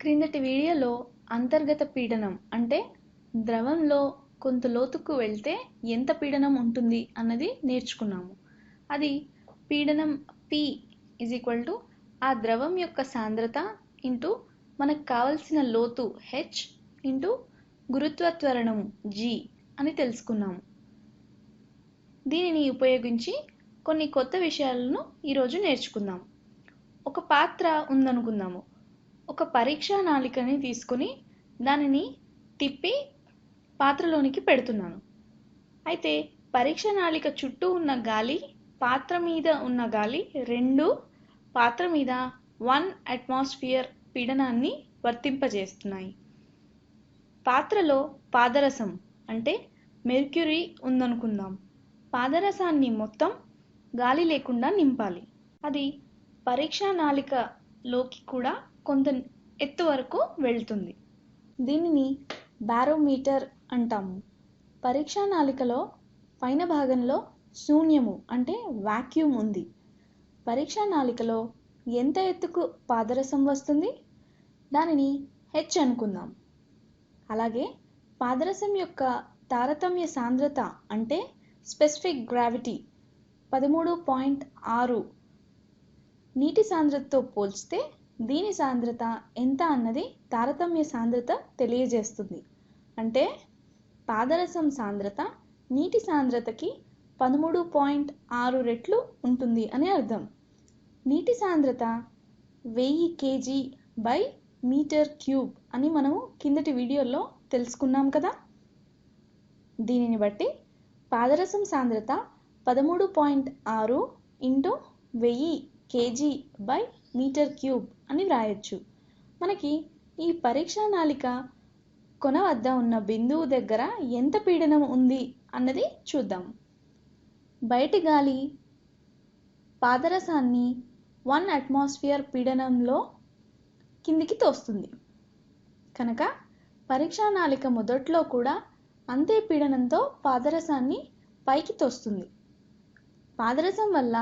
క్రిందటి వీడియోలో అంతర్గత పీడనం అంటే ద్రవంలో కొంత లోతుకు వెళ్తే ఎంత పీడనం ఉంటుంది అన్నది నేర్చుకున్నాము. అది పీడనం పి ఇజ్ ఈక్వల్ టు ఆ ద్రవం యొక్క సాంద్రత ఇంటూ మనకు కావలసిన లోతు హెచ్ ఇంటూ గురుత్వ త్వరణం జి అని తెలుసుకున్నాము. దీనిని ఉపయోగించి కొన్ని కొత్త విషయాలను ఈరోజు నేర్చుకుందాం. ఒక పాత్ర ఉందనుకుందాము. ఒక పరీక్షా నాళికని తీసుకొని దానిని తిప్పి పాత్రలోనికి పెడుతున్నాను. అయితే పరీక్ష నాళిక చుట్టూ ఉన్న గాలి పాత్ర మీద ఉన్న గాలి రెండు పాత్ర మీద వన్ అట్మాస్ఫియర్ పీడనాన్ని వర్తింపజేస్తున్నాయి. పాత్రలో పాదరసం అంటే మెర్క్యూరీ ఉందనుకుందాం. పాదరసాన్ని మొత్తం గాలి లేకుండా నింపాలి. అది పరీక్షా నాళికలోకి కూడా కొంత ఎత్తు వరకు వెళ్తుంది. దీనిని బారోమీటర్ అంటాము. పరీక్షా నాళికలో పైన భాగంలో శూన్యము అంటే వాక్యూమ్ ఉంది. పరీక్షా నాళికలో ఎంత ఎత్తుకు పాదరసం వస్తుంది? దానిని హెచ్ అనుకుందాం. అలాగే పాదరసం యొక్క తారతమ్య సాంద్రత అంటే స్పెసిఫిక్ గ్రావిటీ పదమూడు పాయింట్ ఆరు. నీటి సాంద్రతతో పోల్చితే దీని సాంద్రత ఎంత అన్నది తారతమ్య సాంద్రత తెలియజేస్తుంది. అంటే పాదరసం సాంద్రత నీటి సాంద్రతకి పదమూడు పాయింట్ ఆరు రెట్లు ఉంటుంది అని అర్థం. నీటి సాంద్రత వెయ్యి కేజీ బై మీటర్ క్యూబ్ అని మనము కిందటి వీడియోలో తెలుసుకున్నాం కదా. దీనిని బట్టి పాదరసం సాంద్రత పదమూడు పాయింట్ ఆరు ఇంటూ వెయ్యి కేజీ బై మీటర్ క్యూబ్ అని వ్రాయొచ్చు. మనకి ఈ పరీక్షా నాళిక కొన వద్ద ఉన్న బిందువు దగ్గర ఎంత పీడనం ఉంది అన్నది చూద్దాం. బయటి గాలి పాదరసాన్ని వన్ అట్మాస్ఫియర్ పీడనంలో కిందికి తోస్తుంది. కనుక పరీక్షా నాళిక మొదట్లో కూడా అంతే పీడనంతో పాదరసాన్ని పైకి తోస్తుంది. పాదరసం వల్ల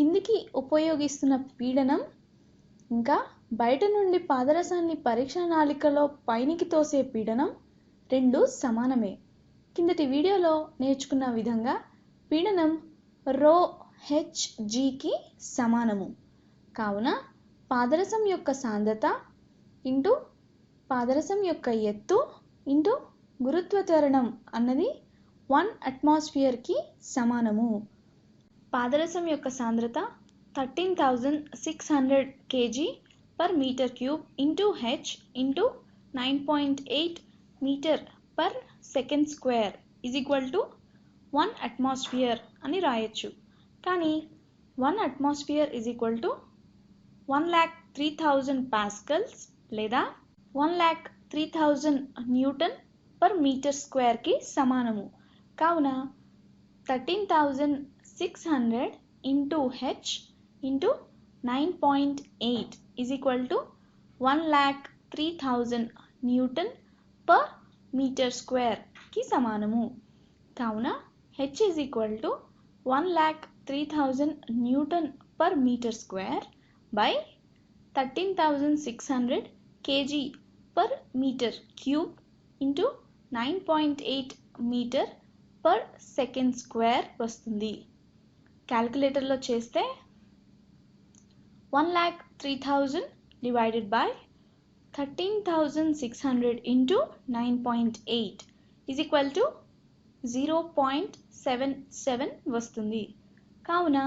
కిందికి ఉపయోగిస్తున్న పీడనం ఇంకా బయట నుండి పాదరసాన్ని పరీక్ష నాళికలో పైనికి తోసే పీడనం రెండు సమానమే. కిందటి వీడియోలో నేర్చుకున్న విధంగా పీడనం రో హెచ్ జీకి సమానము. కావున పాదరసం యొక్క సాంద్రత ఇంటూ పాదరసం యొక్క ఎత్తు ఇంటూ గురుత్వ త్వరణం అన్నది వన్ అట్మాస్ఫియర్కి సమానము. పాదరసం యొక్క సాంద్రత thirteen thousand six hundred kg per metre cube into H into nine point eight metre per second square is equal to one atmosphere అని రాయొచ్చు. కానీ one atmosphere is equal to one lakh three thousand pascals లేదా one lakh three thousand newton per metre స్క్వేర్కి సమానము. కావున thirteen thousand six hundred into H into nine point eight is equal to one lakh three thousand newton per metre స్క్వేర్కి సమానము కావున H is equal to one lakh three thousand newton per metre square by thirteen thousand six hundred kg per metre cube into nine point eight metre per second square వస్తుంది క్యాల్కులేటర్లో చేస్తే one lakh three thousand divided by thirteen thousand six hundred into nine point eight is equal to zero point seven seven వస్తుంది. కావున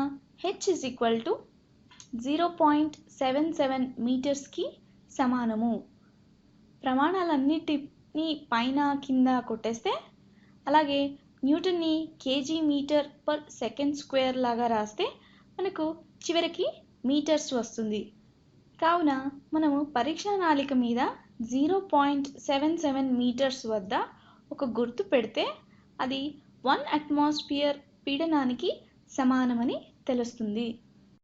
H is equal to zero point seven seven మీటర్స్కి సమానము. ప్రమాణాలన్నిటిని పైన కింద కొట్టేస్తే అలాగే న్యూటన్ని kg metre per second square లాగా రాస్తే మనకు చివరికి మీటర్స్ వస్తుంది. కావున మనము పరీక్షా నాళిక మీద zero point seven seven metres వద్ద ఒక గుర్తు పెడితే అది వన్ అట్మాస్ఫియర్ పీడనానికి సమానమని తెలుస్తుంది.